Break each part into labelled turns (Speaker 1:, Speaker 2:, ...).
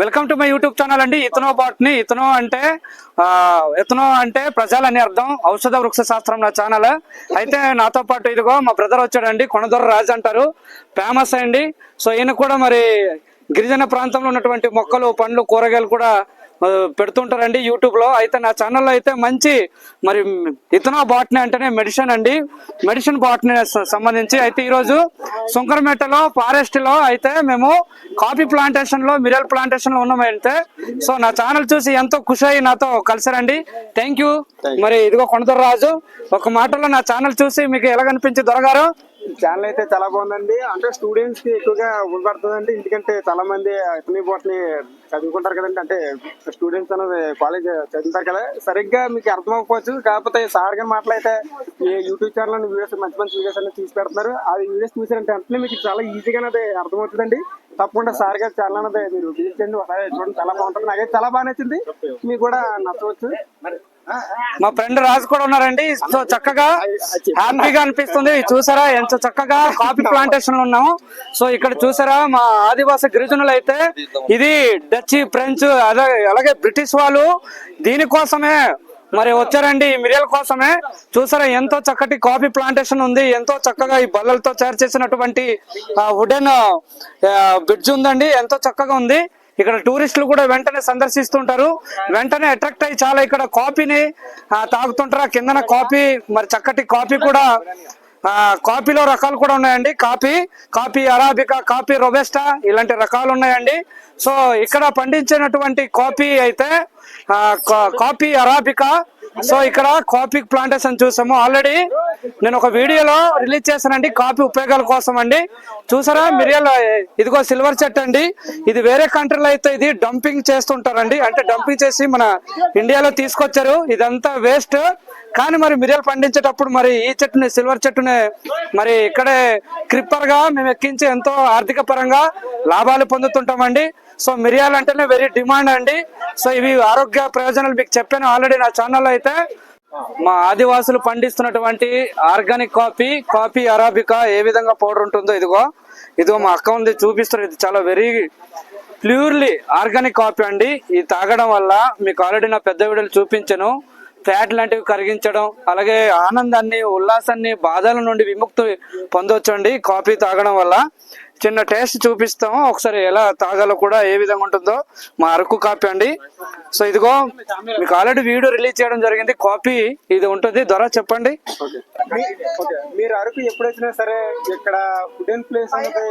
Speaker 1: Welcome to my YouTube channel అండి. ఇతనో botany. ఇతనో అంటే ఇతనో అంటే ప్రజలని అర్థం. ఔషధ వృక్ష శాస్త్రం నా ఛానల్. అయితే నాతో పాటు ఇదిగో మా బ్రదర్ వచ్చాడండి. కొనదొర రాజు అంటారు. ఫేమస్ అండి. సో ఈయన కూడా మరి గిరిజన ప్రాంతంలో ఉన్నటువంటి మొక్కలు పండ్లు కూరగాయలు కూడా పెడుతుంటారండి యూట్యూబ్లో అయితే నా ఛానల్లో అయితే మంచి మరి ఇతనో బాట్నీ అంటేనే మెడిసిన్ అండి. మెడిసిన్ బాట్నీ సంబంధించి అయితే ఈరోజు సుంకరమేటలో ఫారెస్ట్లో అయితే మేము కాఫీ ప్లాంటేషన్లో మిరల్ ప్లాంటేషన్లో ఉన్నాం అయితే సో నా ఛానల్ చూసి ఎంతో ఖుషి అయ్యి నాతో కలిసారండి. Thank you. మరి ఇదిగో కొనదొర రాజు ఒక మాటలో నా ఛానల్ చూసి మీకు ఎలా కనిపించి దొరగారు
Speaker 2: ఛానల్ అయితే చాలా బాగుందండి. అంటే స్టూడెంట్స్కి ఎక్కువగా ఉపయోగపడుతుందండి. ఎందుకంటే చాలా మంది ఇతని వాటిని చదువుకుంటారు కదండి. అంటే స్టూడెంట్స్ అనేది కాలేజ్ చదువుతారు కదా. సరిగ్గా మీకు అర్థం అవ్వకపోవచ్చు. కాకపోతే సార్ గారి మాటలు అయితే ఈ యూట్యూబ్ ఛానల్ వీడియోస్ మంచి మంచి వీడియోస్ అనేది తీసి పెడుతున్నారు. ఆ వీడియోస్ చూసారంటే అంటే మీకు చాలా ఈజీగా అనేది అర్థమవుతుందండి. తప్పకుండా సార్ గారి అనేది మీరు చేయండి ఒకసారి చూడండి చాలా బాగుంటుంది. నాకైతే చాలా బాగా నచ్చింది. మీకు కూడా నచ్చవచ్చు.
Speaker 1: మా ఫ్రెండ్ రాజు కూడా ఉన్నారండి. సో చక్కగా హ్యాపీగా అనిపిస్తుంది. చూసారా ఎంత చక్కగా కాఫీ ప్లాంటేషన్లో ఉన్నాము. సో ఇక్కడ చూసారా మా ఆదివాసీ గిరిజనులు అయితే ఇది డచ్ ఫ్రెంచ్ అలాగే బ్రిటిష్ వాళ్ళు దీనికోసమే మరి వచ్చారండి ఈ మిరియల్ కోసమే. చూసారా ఎంతో చక్కటి కాఫీ ప్లాంటేషన్ ఉంది ఎంతో చక్కగా ఈ బల్లలతో తయారు చేసినటువంటి వుడెన్ బ్రిడ్జ్ ఉందండి ఎంతో చక్కగా ఉంది. ఇక్కడ టూరిస్టులు కూడా వెంటనే సందర్శిస్తుంటారు. వెంటనే అట్రాక్ట్ అయ్యి చాలా ఇక్కడ కాఫీని తాగుతుంటారు. కిందన కాఫీ మరి చక్కటి కాఫీ కూడా కాపీలో రకాలు కూడా ఉన్నాయండి. Coffee coffee arabica coffee robusta ఇలాంటి రకాలు ఉన్నాయండి. సో ఇక్కడ పండించినటువంటి కాఫీ అయితే కాపీ కా- కాఫీ అరాబికా. సో ఇక్కడ కాఫీ ప్లాంటేషన్ చూసాము. ఆల్రెడీ నేను ఒక వీడియోలో రిలీజ్ చేశానండి. కాఫీ ఉపయోగాల కోసం అండి. చూసారా? మిరియల్ ఇదిగో సిల్వర్ చెట్ అండి. ఇది వేరే కంట్రీలో అయితే ఇది డంపింగ్ చేస్తుంటారండి. అంటే డంపింగ్ చేసి మన ఇండియాలో తీసుకొచ్చారు. ఇదంతా వేస్ట్ కానీ మరి మిరియాలు పండించేటప్పుడు మరి ఈ చెట్టుని సిల్వర్ చెట్టుని మరి ఇక్కడే క్రిప్పర్గా మేము ఎక్కించి ఎంతో ఆర్థిక పరంగా లాభాలు పొందుతుంటామండి. సో మిరియాలు అంటేనే వెరీ డిమాండ్ అండి. సో ఇవి ఆరోగ్య ప్రయోజనాలు మీకు చెప్పాను ఆల్రెడీ నా ఛానల్లో అయితే. మా ఆదివాసులు పండిస్తున్నటువంటి ఆర్గానిక్ కాఫీ కాఫీ అరాబికా ఏ విధంగా పౌడర్ ఉంటుందో ఇదిగో. ఇదిగో మా అక్క ఉంది చూపిస్తున్నారు. ఇది చాలా వెరీ ప్యూర్లీ ఆర్గానిక్ కాఫీ అండి. ఇది తాగడం వల్ల మీకు ఆల్రెడీ నా పెద్ద వీడియోలు చూపించాను. ఫ్యాట్ లాంటివి కరిగించడం అలాగే ఆనందాన్ని ఉల్లాసాన్ని బాధల నుండి విముక్తి పొందొచ్చు కాఫీ తాగడం వల్ల. చిన్న టేస్ట్ చూపిస్తాము. ఒకసారి ఎలా తాగాలో కూడా ఏ విధంగా ఉంటుందో మా అరకు కాఫీ అండి. సో ఇదిగో మీకు ఆల్రెడీ వీడియో రిలీజ్ చేయడం జరిగింది. కాఫీ ఇది ఉంటుంది. ధర చెప్పండి.
Speaker 2: మీరు అరకు ఎప్పుడు వచ్చినా సరే ఇక్కడ ఫుడ్ అండ్ ప్లేస్ అనేది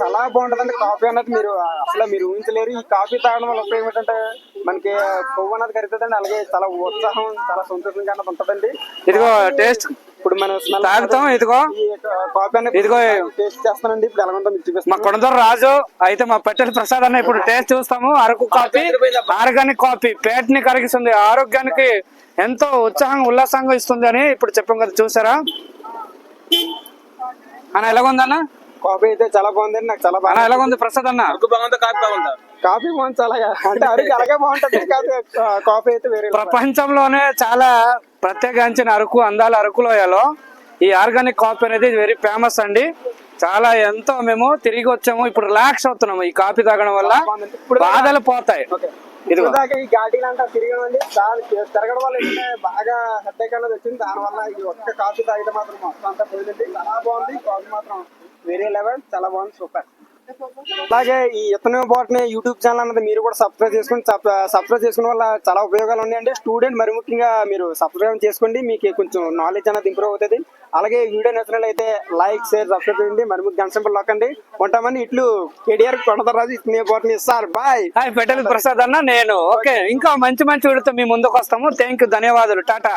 Speaker 2: చాలా బాగుంటుందండి కాఫీ అన్నది. మీరు అసలు మీరు ఊహించలేరు. ఈ కాఫీ తాగడం వల్ల ఉపయోగం ఏంటంటే మనకి కొవ్వు అన్నది కరుగుతుందండి. అలాగే చాలా ఉత్సాహం చాలా సంతోషంగా అన్నది ఉంటుందండి.
Speaker 1: ఇదిగో టేస్ట్
Speaker 2: ఇప్పుడు మనం స్మెల్
Speaker 1: తాగుతాం ఇదిగో. ఇదిగో.
Speaker 2: టేస్ట్ చేస్తానండి. ఇప్పుడు ఎలా ఉందో మీకు
Speaker 1: మా కొనదొర రాజు అయితే మా పెట్టెల ప్రసాద్ అన్న ఇప్పుడు టేస్ట్ చూస్తాము. అరకు కాఫీ ఆర్గానిక్ కాఫీ పేటని కరిగిస్తుంది. ఆరోగ్యానికి ఎంతో ఉత్సాహంగా ఉల్లాసంగా ఇస్తుంది అని ఇప్పుడు చెప్పాం కదా చూసారా? అన్న ఎలాగుందన్న?
Speaker 2: కాఫీ అయితే చాలా బాగుందండి నాకు చాలా
Speaker 1: అన్న
Speaker 2: బాగా
Speaker 1: ఎలాగుంది ప్రసాద్ అన్న?
Speaker 2: కాఫీ బాగుంది? చాలా అంటే అరకు అలాగే బాగుంటుంది కాఫీ అయితే వేరే
Speaker 1: ప్రపంచంలోనే చాలా ప్రత్యేకించిన అరకు అందాల అరకు లోయలో ఈ ఆర్గానిక్ కాఫీ అనేది వెరీ ఫేమస్ అండి. చాలా ఎంతో మేము తిరిగి వచ్చాము. ఇప్పుడు రిలాక్స్ అవుతున్నాము ఈ కాఫీ తాగడం వల్ల. బాధలు పోతాయి.
Speaker 2: ఓకే
Speaker 1: ఇదిగో
Speaker 2: ఈ ఘాటీలు అంతా తిరగడం అండి దాని తిరగడం వల్ల ఏంటంటే బాగా హెడ్ఏక్ అనేది వచ్చింది. దాని వల్ల ఇది ఒక్క కాఫీ తాగితే మాత్రం మొత్తం అంతా పోయిందండి. చాలా బాగుంది. కాఫీ మాత్రం వేరే లెవెల్. చాలా బాగుంది. సూపర్. అలాగే ఈ ఇతను బాట్ని యూట్యూబ్ ఛానల్ అన్నది మీరు కూడా సబ్స్క్రైబ్ చేసుకోండి సబ్స్క్రైబ్ చేసుకున్న వల్ల చాలా ఉపయోగాలు ఉన్నాయండి. స్టూడెంట్ మరి ముఖ్యంగా మీరు సబ్స్క్రైబ్ చేసుకోండి మీకు కొంచెం నాలెడ్జ్ అనేది ఇంప్రూవ్ అవుతుంది. అలాగే ఈ వీడియో నచ్చినట్లయితే లైక్ షేర్ సబ్స్క్రైబ్ చేయండి. మరి ముఖ్య గంట నొక్కండి ఉంటామని ఇట్లు కేటీఆర్ కొండతరాజు ఇతనే బాట్ని సార్ బాయ్
Speaker 1: హాయ్ పెట్టెల ప్రసాద్ అన్న నేను. ఓకే ఇంకా మంచి మంచి వీడితో మీ ముందుకు వస్తాము. థ్యాంక్ యూ ధన్యవాదాలు. టాటా